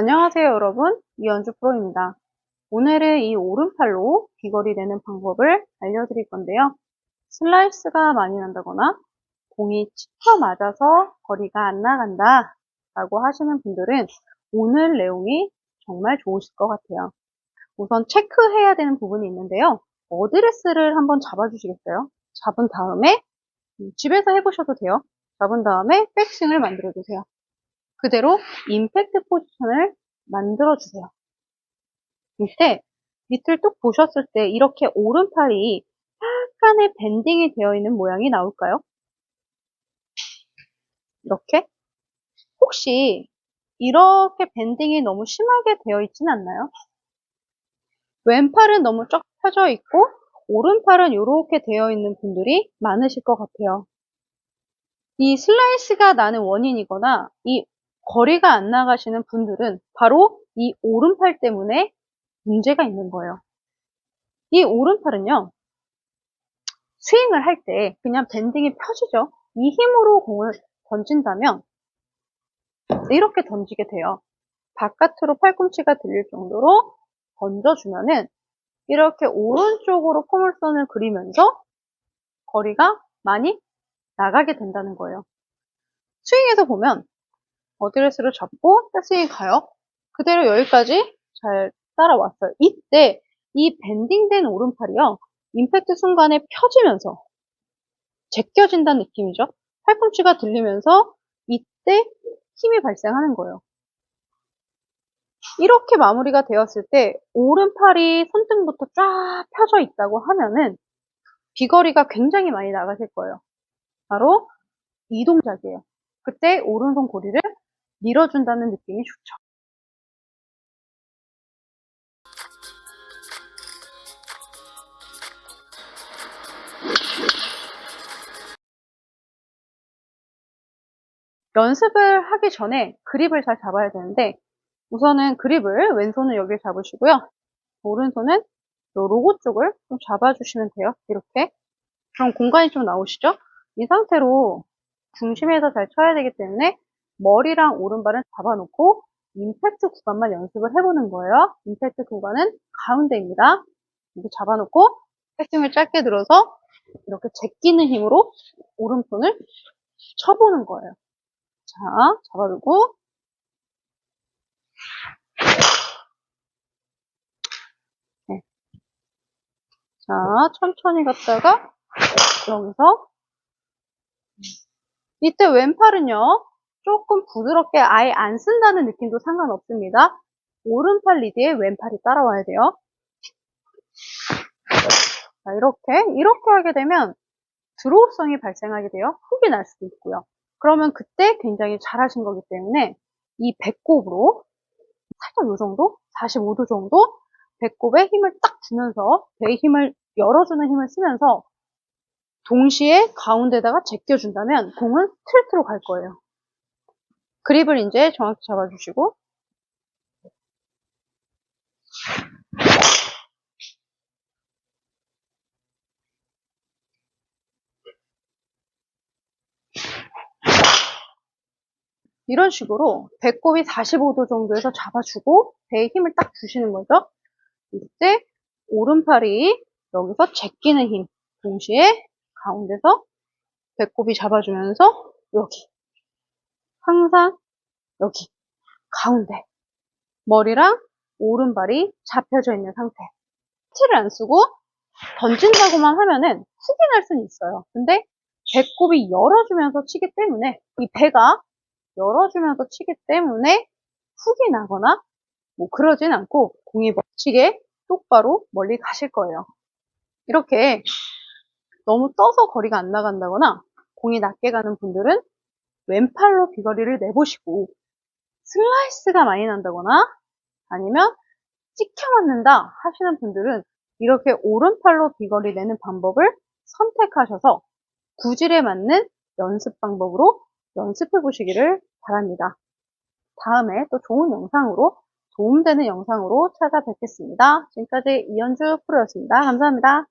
안녕하세요 여러분 이연주 프로입니다. 오늘은 이 오른팔로 비거리 내는 방법을 알려드릴 건데요. 슬라이스가 많이 난다거나 공이 치켜 맞아서 거리가 안 나간다 라고 하시는 분들은 오늘 내용이 정말 좋으실 것 같아요. 우선 체크해야 되는 부분이 있는데요. 어드레스를 한번 잡아주시겠어요? 잡은 다음에 음, 집에서 해보셔도 돼요. 잡은 다음에 백스윙을 만들어 주세요. 그대로 임팩트 포지션을 만들어 주세요. 이때 밑을 뚝 보셨을 때 이렇게 오른팔이 약간의 밴딩이 되어 있는 모양이 나올까요? 이렇게? 혹시 이렇게 밴딩이 너무 심하게 되어 있진 않나요? 왼팔은 너무 쫙 펴져 있고 오른팔은 이렇게 되어 있는 분들이 많으실 것 같아요. 이 슬라이스가 나는 원인이거나 이 거리가 안 나가시는 분들은 바로 이 오른팔 때문에 문제가 있는 거예요. 이 오른팔은요, 스윙을 할 때 그냥 밴딩이 펴지죠. 이 힘으로 공을 던진다면 이렇게 던지게 돼요. 바깥으로 팔꿈치가 들릴 정도로 던져주면은 이렇게 오른쪽으로 포물선을 그리면서 거리가 많이 나가게 된다는 거예요. 스윙에서 보면 어드레스를 잡고 백스윙 가요. 그대로 여기까지 잘 따라왔어요. 이때 이 밴딩된 오른팔이요. 임팩트 순간에 펴지면서 제껴진다는 느낌이죠. 팔꿈치가 들리면서 이때 힘이 발생하는 거예요. 이렇게 마무리가 되었을 때 오른팔이 손등부터 쫙 펴져 있다고 하면은 비거리가 굉장히 많이 나가실 거예요. 바로 이 동작이에요. 그때 오른손 고리를 밀어준다는 느낌이 좋죠. 연습을 하기 전에 그립을 잘 잡아야 되는데 우선은 그립을 왼손은 여기 잡으시고요. 오른손은 로고 쪽을 좀 잡아주시면 돼요. 이렇게. 그럼 공간이 좀 나오시죠? 이 상태로 중심에서 잘 쳐야 되기 때문에 머리랑 오른발은 잡아놓고 임팩트 구간만 연습을 해보는 거예요. 임팩트 구간은 가운데입니다. 이렇게 잡아놓고 패싱을 짧게 들어서 이렇게 제끼는 힘으로 오른손을 쳐보는 거예요. 자, 잡아두고 네. 자, 천천히 갔다가 여기서 이때 왼팔은요 조금 부드럽게 아예 안 쓴다는 느낌도 상관없습니다. 오른팔 리드에 왼팔이 따라와야 돼요. 자, 이렇게 이렇게 하게 되면 드로우성이 발생하게 돼요. 훅이 날 수도 있고요. 그러면 그때 굉장히 잘하신 거기 때문에 이 배꼽으로 살짝 이 정도? 45도 정도? 배꼽에 힘을 딱 주면서 배의 힘을 열어주는 힘을 쓰면서 동시에 가운데다가 제껴준다면 공은 틀트로 갈 거예요. 그립을 이제 정확히 잡아주시고 이런 식으로 배꼽이 45도 정도에서 잡아주고 배에 힘을 딱 주시는 거죠. 이때 오른팔이 여기서 제끼는 힘 동시에 가운데서 배꼽이 잡아주면서 여기 항상 여기 가운데. 머리랑 오른발이 잡혀져 있는 상태. 티를 안 쓰고 던진다고만 하면은 훅이 날 수는 있어요. 근데 배꼽이 열어주면서 치기 때문에 이 배가 열어주면서 치기 때문에 훅이 나거나 뭐 그러진 않고 공이 멋지게 똑바로 멀리 가실 거예요. 이렇게 너무 떠서 거리가 안 나간다거나 공이 낮게 가는 분들은 왼팔로 비거리를 내보시고 슬라이스가 많이 난다거나 아니면 찍혀 맞는다 하시는 분들은 이렇게 오른팔로 비거리 내는 방법을 선택하셔서 구질에 맞는 연습 방법으로 연습해 보시기를 바랍니다. 다음에 또 좋은 영상으로 도움되는 영상으로 찾아뵙겠습니다. 지금까지 이현주 프로였습니다. 감사합니다.